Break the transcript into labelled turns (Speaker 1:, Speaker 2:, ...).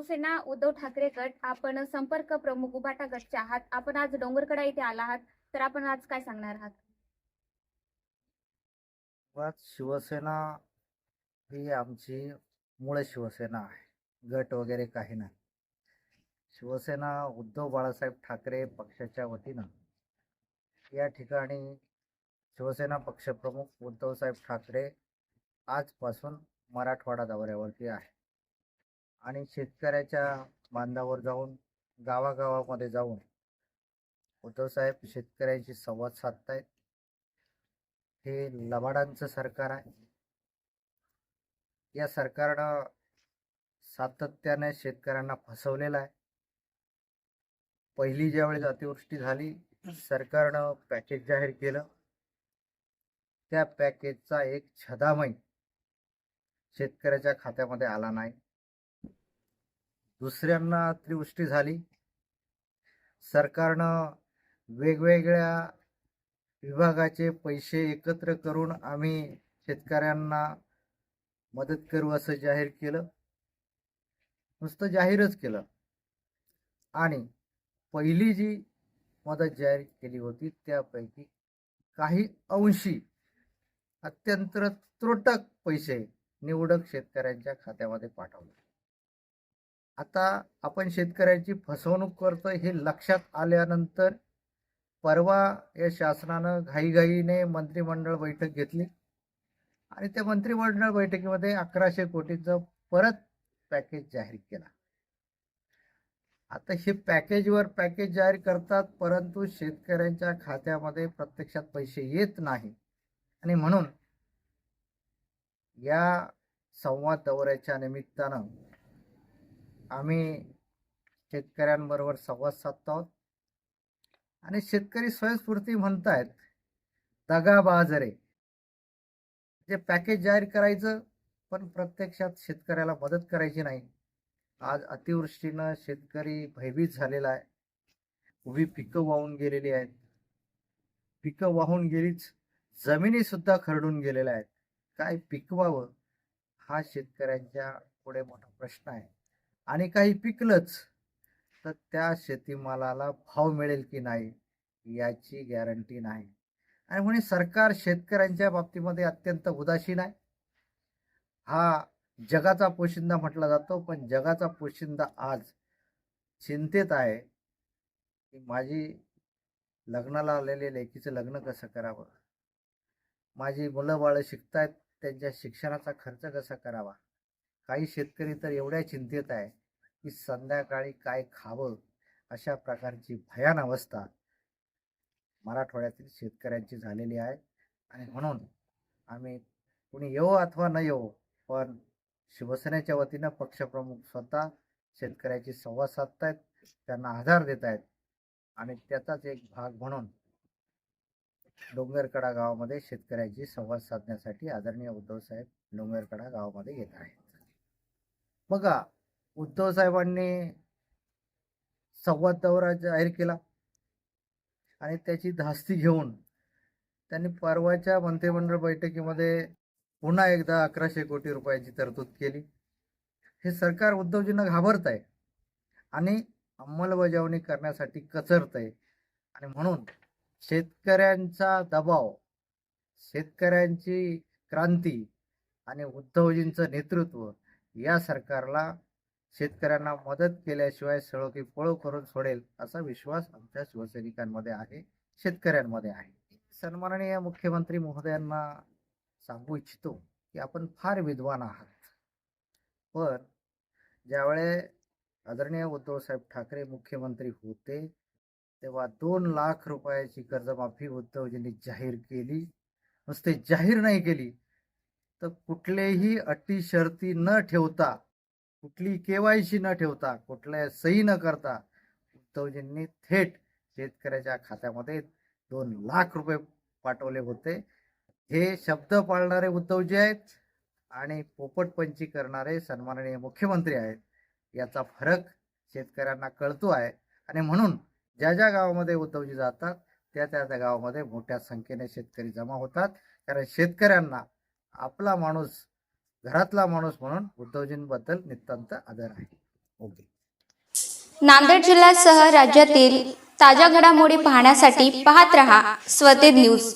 Speaker 1: शिवसेना उद्धव ठाकरे गट आपण संपर्क प्रमुख उभाटा गटचे आहात. आपण आज डोंगरकडा इथे आला आहात. तर आपण आज काय सांगणार आहात?
Speaker 2: शिवसेना ही आमची मूळ शिवसेना आहे. गट वगैरे काही नाही. शिवसेना उद्धव बाळासाहेब ठाकरे पक्षाच्या वतीनं या ठिकाणी शिवसेना पक्षप्रमुख उद्धवसाहेब ठाकरे आजपासून मराठवाडा दौऱ्यावरती आहे. आणि शेतकऱ्याच्या बांधावर जाऊन गावागावामध्ये जाऊन उद्धवसाहेब शेतकऱ्यांशी संवाद साधतायत. हे लबाडांचं सरकार आहे. या सरकारनं सातत्याने शेतकऱ्यांना फसवलेलं आहे. पहिली ज्यावेळेस अतिवृष्टी झाली सरकारनं पॅकेज जाहीर केलं. त्या पॅकेजचा एक छदामही शेतकऱ्याच्या खात्यामध्ये आला नाही. दुसऱ्यांना अतिवृष्टी झाली. सरकारनं वेगवेगळ्या विभागाचे पैसे एकत्र करून आम्ही शेतकऱ्यांना मदत करू असं जाहीर केलं. नुसतं जाहीरच केलं. आणि पहिली जी मदत जाहीर केली होती त्यापैकी काही अंशी अत्यंत त्रोटक पैसे निवडक शेतकऱ्यांच्या खात्यामध्ये पाठवले. आता आपण शेतकऱ्यांची फसवणूक करतो हे लक्षात आल्यानंतर परवा या शासनानं घाईघाईने मंत्रिमंडळ बैठक घेतली. आणि त्या मंत्रिमंडळ बैठकीमध्ये अकराशे कोटीचं परत पॅकेज जाहीर केला. आता हे पॅकेजवर पॅकेज जाहीर करतात परंतु शेतकऱ्यांच्या खात्यामध्ये प्रत्यक्षात पैसे येत नाही. आणि म्हणून या संवाद दौऱ्याच्या निमित्तानं आम्ही शेतकऱ्यांबरोबर संवाद साधतो आहोत आणि शेतकरी स्वयंस्फूर्ती म्हणतायत दगाबाजरे जे पॅकेज जाहीर करायचं पण प्रत्यक्षात शेतकऱ्याला मदत करायची नाही. आज अतिवृष्टीनं शेतकरी भयभीत झालेला आहे. उभी पिकं वाहून गेलेली आहेत. पिकं वाहून गेलीच जमिनी सुद्धा खरडून गेलेल्या आहेत. काय पिकवावं हा शेतकऱ्यांच्या पुढे मोठा प्रश्न आहे. आणि काही पिकलंच तर त्या शेतीमालाला भाव मिळेल की नाही याची गॅरंटी नाही. आणि म्हणे सरकार शेतकऱ्यांच्या बाबतीमध्ये अत्यंत उदासीन आहे. हा जगाचा पोशिंदा म्हटला जातो पण जगाचा पोशिंदा आज चिंतेत आहे. की माझी लग्नाला आलेले लेकीचं लग्न कसं करावं? माझी मुलं बाळं शिकतायत त्यांच्या शिक्षणाचा खर्च कसा करावा? काही शेतकरी तर एवढ्या चिंतेत आहे. की संध्याकाळी काय खावं अशा प्रकारची भयान अवस्था मराठवाड्यातील शेतकऱ्यांची झालेली आहे. आणि म्हणून आम्ही कुणी येऊ अथवा न येऊ पण शिवसेनेच्या वतीनं पक्षप्रमुख स्वतः शेतकऱ्याची संवाद साधतायत त्यांना आधार देत आहेत आणि त्याचाच एक भाग म्हणून डोंगरकडा गावामध्ये शेतकऱ्याची संवाद साधण्यासाठी आदरणीय उद्धवसाहेब डोंगरकडा गावामध्ये येत आहेत. बघा उद्धव साहेबांनी संवाद दौरा जाहीर केला आणि त्याची धास्ती घेऊन त्यांनी परवाच्या मंत्रिमंडळ बैठकीमध्ये पुन्हा एकदा अकराशे कोटी रुपयाची तरतूद केली. हे सरकार उद्धवजींना घाबरत आहे आणि अंमलबजावणी करण्यासाठी कचरत आहे आणि म्हणून शेतकऱ्यांचा दबाव शेतकऱ्यांची क्रांती आणि उद्धवजींचं नेतृत्व या सरकारला शेतकऱ्यांना मदत केल्याशिवाय सळोकी पळो करून सोडेल असा विश्वास आमच्या शिवसैनिकांमध्ये आहे शेतकऱ्यांमध्ये आहे. सन्माननीय मुख्यमंत्री महोदयांना सांगू इच्छितो की आपण फार विद्वान आहात. पण ज्यावेळे आदरणीय उद्धवसाहेब ठाकरे मुख्यमंत्री होते तेव्हा दोन लाख रुपयाची कर्जमाफी उद्धवजींनी जाहीर केली. नुसते जाहीर नाही केली तर कुठलेही अटी शर्ती न ठेवता कुठली केवायसी न ठेवता कुठल्या सही न करता उद्धवजींनी थेट शेतकऱ्याच्या खात्यामध्ये दोन लाख रुपये पाठवले होते. हे शब्द पाळणारे उद्धवजी आहेत आणि पोपटपंची करणारे सन्माननीय मुख्यमंत्री आहेत. याचा फरक शेतकऱ्यांना कळतो आहे आणि म्हणून ज्या ज्या गावामध्ये उद्धवजी जातात त्या त्या त्या गावामध्ये मोठ्या संख्येने शेतकरी जमा होतात. कारण शेतकऱ्यांना आपला माणूस घरातला माणूस म्हणून उद्धवजींबद्दल नितांत आदर आहे. ओके.
Speaker 3: नांदेड जिल्ह्यासह राज्यातील ताज्या घडामोडी पाहण्यासाठी पाहत रहा स्वतेज न्यूज.